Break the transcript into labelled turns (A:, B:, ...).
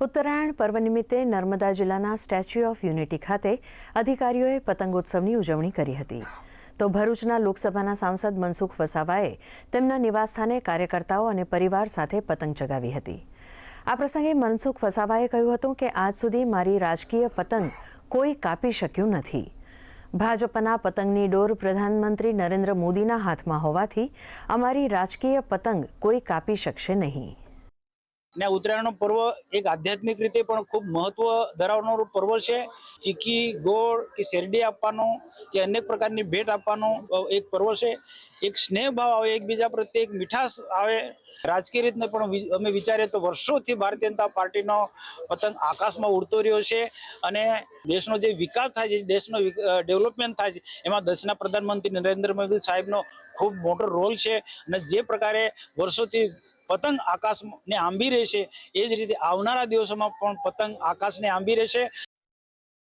A: ઉત્તરાયણ પર્વ નિમિત્તે નર્મદા જિલ્લાના સ્ટેચ્યુ ઓફ યુનિટી ખાતે અધિકારીઓએ પતંગોત્સવની ઉજવણી કરી હતી. તો ભરૂચના લોકસભાના સાંસદ મનસુખ વસાવાએ તેમના નિવાસસ્થાને કાર્યકર્તાઓ અને પરિવાર સાથે પતંગ ચગાવી હતી. આ પ્રસંગે મનસુખ વસાવાએ કહ્યું હતું કે આજ સુધી મારી રાજકીય પતંગ કોઈ કાપી શક્યું નથી. ભાજપના પતંગની ડોર પ્રધાનમંત્રી નરેન્દ્ર મોદીના હાથમાં હોવાથી અમારી રાજકીય પતંગ કોઈ કાપી શકશે નહીં.
B: ને ઉત્તરાયણનો પર્વ એક આધ્યાત્મિક રીતે પણ ખૂબ મહત્વ ધરાવનાર પર્વ છે. ચીકી, ગોળ કે શેરડી આપવાનો કે અનેક પ્રકારની ભેટ આપવાનો એક પર્વ છે. એક સ્નેહ ભાવ આવે, એકબીજા પ્રત્યે એક મીઠાશ આવે. રાજકીય રીતને પણ અમે વિચારીએ તો વર્ષોથી ભારતીય જનતા પાર્ટીનો પતંગ આકાશમાં ઉડતો રહ્યો છે અને દેશનો જે વિકાસ થાય છે, દેશનો ડેવલપમેન્ટ થાય છે, એમાં દેશના પ્રધાનમંત્રી નરેન્દ્ર મોદી સાહેબનો ખૂબ મોટો રોલ છે અને જે પ્રકારે વર્ષોથી પતંગ આકાશને આંબી રહેશે. એ જ રીતે આવનારા દિવસોમાં પણ પતંગ આકાશને આંબી રહેશે.